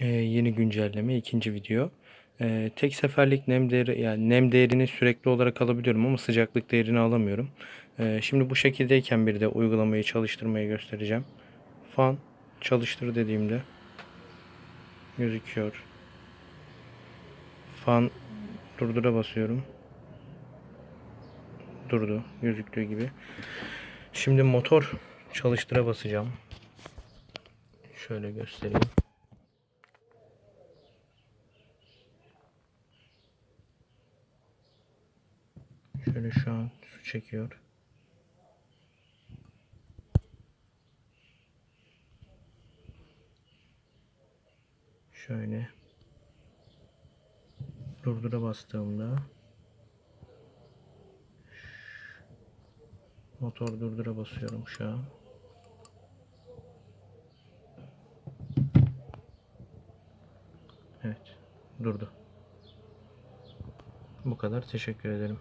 Ee, yeni güncelleme ikinci video. Ee, tek seferlik nem değeri yani nem değerini sürekli olarak alabiliyorum ama sıcaklık değerini alamıyorum. Ee, şimdi bu şekildeyken bir de uygulamayı çalıştırmayı göstereceğim. Fan çalıştır dediğimde gözüküyor. Fan durdura basıyorum. Durdu gözüktüğü gibi. Şimdi motor çalıştıra basacağım. Şöyle göstereyim. Şöyle şu an su çekiyor. Şöyle durdura bastığımda motor durdura basıyorum şu an. Evet durdu. Bu kadar teşekkür ederim.